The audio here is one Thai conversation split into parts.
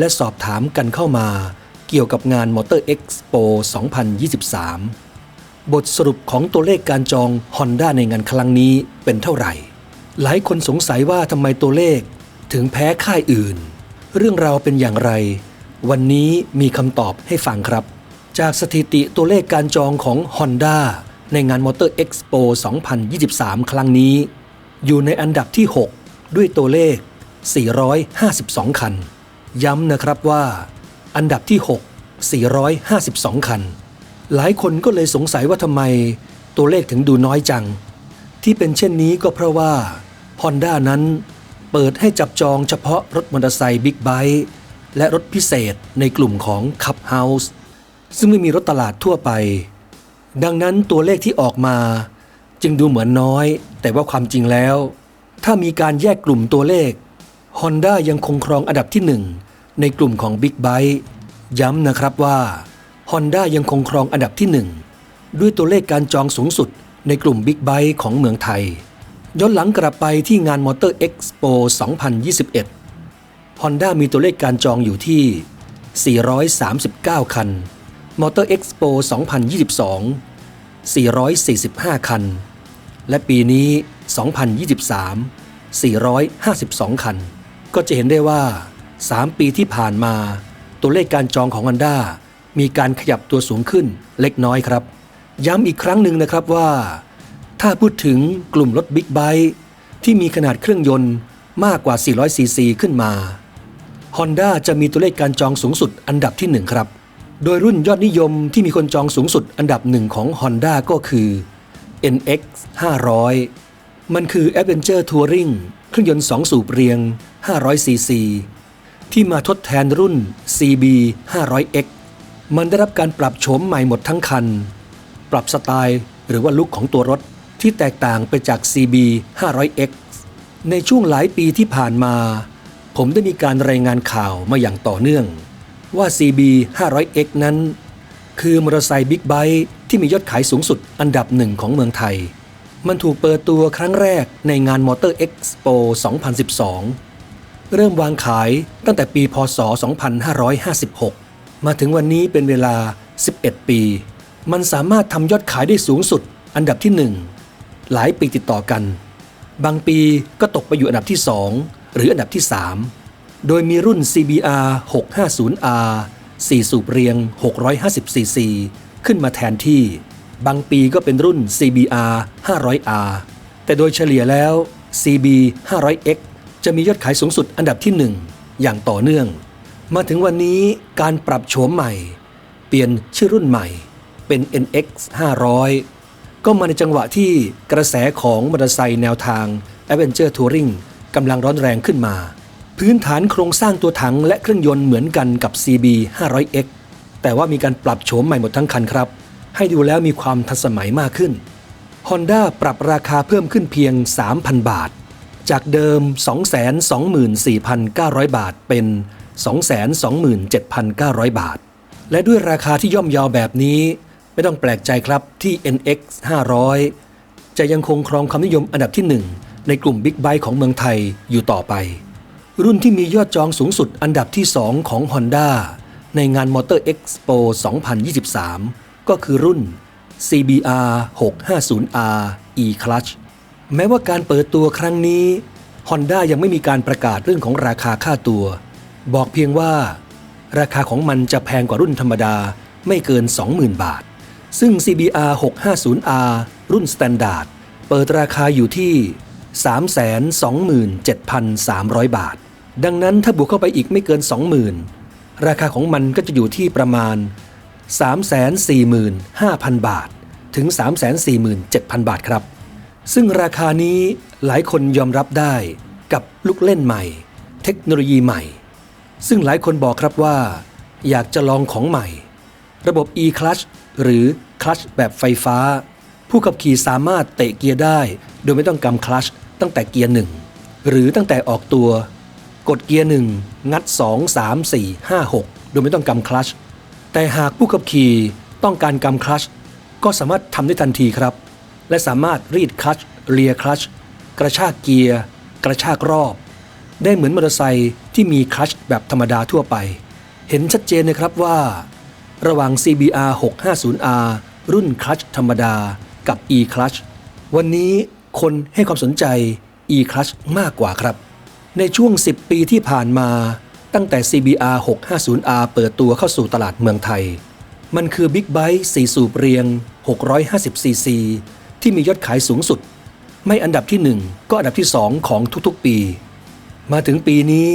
และสอบถามกันเข้ามา เกี่ยวกับงาน Motor Expo 2023 บทสรุปของตัวเลขการจอง Honda ในงานครั้งนี้เป็นเท่าไหร่ หลายคนสงสัยว่าทำไมตัวเลขถึงแพ้ค่ายอื่น เรื่องราวเป็นอย่างไร วันนี้มีคำตอบให้ฟังครับ จากสถิติตัวเลขการจองของ Honda ในงาน Motor Expo 2023 ครั้งนี้ อยู่ในอันดับที่ 6 ด้วยตัวเลข 452 คัน ย้ำนะครับว่า อันดับที่ 6 452 คัน หลายคนก็เลยสงสัยว่าทำไมตัวเลขถึงดูน้อยจัง ที่เป็นเช่นนี้ก็เพราะว่า Honda นั้นเปิดให้จับจองเฉพาะรถมอเตอร์ไซค์บิ๊กไบค์และรถพิเศษในกลุ่มของ Cup House ซึ่งไม่มีรถตลาดทั่วไป ดังนั้นตัวเลขที่ออกมา จึงดูเหมือนน้อย แต่ว่าความจริงแล้ว ถ้ามีการแยกกลุ่มตัวเลข Honda ยังคงครองอันดับที่1 ในกลุ่มของ Big b i t e ย้ำนะครับว่า Honda ยังคงครองอันดับที่ 1 ด้วยตัวเลขการจองสูงสุดในกลุ่ม Big b i t e ของเมืองไทย ย้อนหลังกลับไปที่งาน Motor Expo 2021 Honda มีตัวเลขการจองอยู่ที่ 439 คัน Motor Expo 2022 445 คัน และปีนี้ 2023 452 คัน ก็จะเห็นได้ว่า 3 ปีที่ผ่านมา ตัวเลขการจองของ Honda มีการขยับตัวสูงขึ้นเล็กน้อยครับ ย้ำอีกครั้งหนึ่งนะครับว่า ถ้าพูดถึงกลุ่มรถบิ๊กไบค์ที่มีขนาดเครื่องยนต์มากกว่า 400 ซีซีขึ้นมา Honda จะมีตัวเลขการจองสูงสุดอันดับที่ 1 ครับ โดยรุ่นยอดนิยมที่มีคนจองสูงสุดอันดับหนึ่งของ Honda ก็คือ NX 500 มันคือ Adventure Touring เครื่องยนต์ 2 สูบเรียง 500 ซีซี ที่มาทดแทนรุ่น CB 500X มันได้รับการปรับโฉมใหม่หมดทั้งคัน ปรับสไตล์หรือว่าลุคของตัวรถที่แตกต่างไปจาก CB 500X ในช่วงหลายปีที่ผ่านมา ผมได้มีการรายงานข่าวมาอย่างต่อเนื่อง ว่า CB 500X นั้น คือมอเตอร์ไซค์บิ๊กไบค์ที่มียอดขายสูงสุดอันดับหนึ่งของเมืองไทย มันถูกเปิดตัวครั้งแรกในงาน Motor Expo 2012 เริ่มวางขายตั้งแต่ปีพศ 2556 มาถึงวันนี้เป็นเวลา 11 ปี มันสามารถทำยอดขายได้สูงสุดอันดับที่ 1 หลายปีติดต่อกัน บางปีก็ตกไปอยู่อันดับที่ 2 หรืออันดับที่ 3 โดยมีรุ่น CBR 650R 4 สูบเรียง 650cc ขึ้นมาแทนที่ บางปีก็เป็นรุ่น CBR 500R แต่โดยเฉลี่ยแล้ว CB 500X จะมียอดขายสูงสุดอันดับที่ 1 อย่างต่อเนื่อง มาถึงวันนี้การปรับโฉมใหม่ เปลี่ยนชื่อรุ่นใหม่เป็น NX 500 ก็มาในจังหวะที่กระแสของมอเตอร์ไซค์แนวทาง Adventure Touring กำลังร้อนแรงขึ้นมา พื้นฐานโครงสร้างตัวถังและเครื่องยนต์เหมือนกันกับ CB 500X แต่ว่ามีการปรับโฉมใหม่หมดทั้งคันครับ ให้ดูแล้วมีความทันสมัยมากขึ้น Honda ปรับราคาเพิ่มขึ้นเพียง 3,000 บาท จากเดิม 224,900 บาทเป็น 227,900 บาท และด้วยราคาที่ย่อมเยาวแบบนี้ ไม่ต้องแปลกใจครับที่ NX 500 จะยังคงครองความนิยมอันดับที่ 1 ในกลุ่มบิ๊กไบค์ของเมืองไทยอยู่ต่อไป รุ่นที่มียอดจองสูงสุดอันดับที่ 2 ของ Honda ในงาน Motor Expo 2023 ก็คือรุ่น CBR 650R E-Clutch แม้ว่าการเปิดตัวครั้งนี้ Honda ยังไม่มีการประกาศเรื่องของราคาค่าตัว บอกเพียงว่า ราคาของมันจะแพงกว่ารุ่นธรรมดาไม่เกิน 20,000 บาท ซึ่ง CBR 650R รุ่น Standard เปิดราคาอยู่ที่ 327,300 บาท ดังนั้นถ้าบวกเข้าไปอีกไม่เกิน 20,000 ราคาของมันก็จะอยู่ที่ประมาณ 345,000 บาท ถึง 347,000 บาทครับ ซึ่งราคานี้หลายคนยอมรับได้กับลูกเล่นใหม่ เทคโนโลยีใหม่ ซึ่งหลายคนบอกครับว่า อยากจะลองของใหม่ ระบบ e-clutch หรือ clutch แบบไฟฟ้า ผู้ขับขี่สามารถเตะเกียร์ได้ โดยไม่ต้องกำ clutch ตั้งแต่เกียร์หนึ่งหรือตั้งแต่ออกตัว กดเกียร์หนึ่งงัด 2 3 4 5 6 โดยไม่ต้องกำ clutch แต่หากผู้ขับขี่ต้องการกำ clutch ก็สามารถทำได้ทันทีครับ และสามารถรีด clutch เลีย clutch กระชากเกียร์ กระชากรอบ ได้เหมือนมอเตอร์ไซค์ที่มีคลัชแบบธรรมดาทั่วไป เห็นชัดเจนนะครับว่า ระหว่าง CBR 650R รุ่นคลัชธรรมดากับ e-clutch วันนี้คนให้ความสนใจ e-clutch มากกว่าครับ ในช่วง 10 ปีที่ผ่านมาตั้งแต่ CBR 650R เปิดตัวเข้าสู่ตลาดเมืองไทย มันคือบิ๊กไบค์4สูบเรียง 650cc ที่มียอดขายสูงสุด ไม่อันดับที่ 1 ก็อันดับที่ 2 ของทุกๆปี มาถึงปีนี้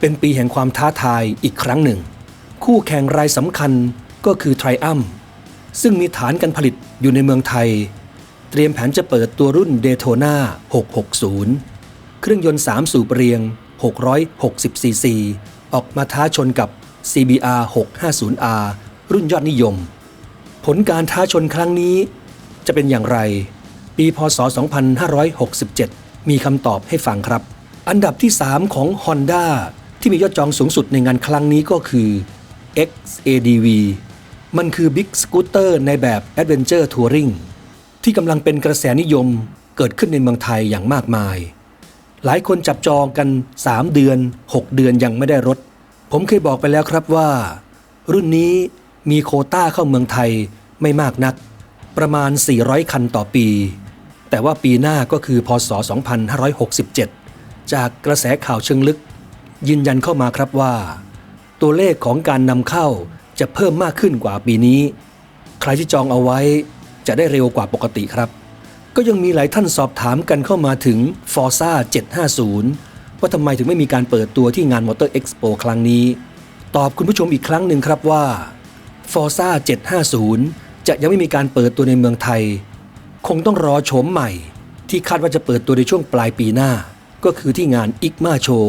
เป็นปีแห่งความท้าทายอีกครั้งหนึ่ง คู่แข่งรายสำคัญก็คือ t r i u m p ซึ่งมีฐานการผลิตอยู่ในเมืองไทย เตรียมแผนจะเปิดตัวรุ่น Daytona 660 เครื่องยนต์ 3 สูบเรียง 660cc ออกมาท้าชนกับ CBR 650R รุ่นยอดนิยม ผลการท้าชนครั้งนี้ จะเป็นอย่างไร ปีพศ 2567 มีคำตอบให้ฟังครับ อันดับที่ 3 ของ Honda ที่มียอดจองสูงสุดในงานครั้งนี้ก็คือ XADV มันคือ Big Scooter ในแบบ Adventure Touring ที่กำลังเป็นกระแสนิยมเกิดขึ้นในเมืองไทยอย่างมากมาย หลายคนจับจองกัน 3 เดือน 6 เดือนยังไม่ได้รถ ผมเคยบอกไปแล้วครับว่า รุ่นนี้มีโคต้าเข้าเมืองไทยไม่มากนัก ประมาณ 400 คันต่อปี แต่ว่าปีหน้าก็คือพศ 2567 จากกระแสข่าวเชิงลึก ยืนยันเข้ามาครับว่า ตัวเลขของการนำเข้าจะเพิ่มมากขึ้นกว่าปีนี้ ใครที่จองเอาไว้จะได้เร็วกว่าปกติครับ ก็ยังมีหลายท่านสอบถามกันเข้ามาถึง Forza 750 ว่าทำไมถึงไม่มีการเปิดตัวที่งาน Motor Expo ครั้งนี้ ตอบคุณผู้ชมอีกครั้งหนึ่งครับว่า Forza 750 จะยังไม่มีการเปิดตัวในเมืองไทย คงต้องรอโฉมใหม่ ที่คาดว่าจะเปิดตัวในช่วงปลายปีหน้า ก็คือที่งาน ICMA Show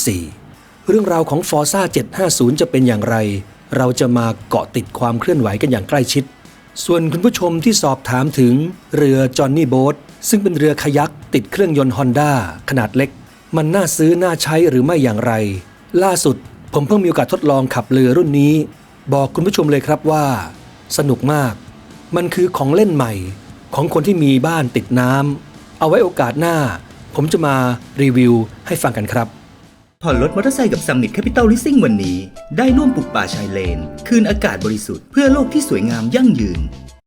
2024 เรื่องราวของ Forza 750 จะเป็นอย่างไร เราจะมาเกาะติดความเคลื่อนไหวกันอย่างใกล้ชิด ส่วนคุณผู้ชมที่สอบถามถึงเรือจอห์นนี่โบ๊ทซึ่งเป็นเรือคายักติดเครื่องยนต์ฮอนด้าขนาดเล็ก มันน่าซื้อน่าใช้หรือไม่อย่างไร ล่าสุดผมเพิ่งมีโอกาสทดลองขับเรือรุ่นนี้ บอกคุณผู้ชมเลยครับว่า สนุกมาก มันคือของเล่นใหม่ของคนที่มีบ้านติดน้ำเอาไว้โอกาสหน้า ผมจะมารีวิวให้ฟังกันครับ ผ่อนรถมอเตอร์ไซค์กับ Summit Capital Leasing วันนี้ ได้ร่วมปลูกป่าชายเลน คืนอากาศบริสุทธิ์เพื่อโลกที่สวยงามยั่งยืน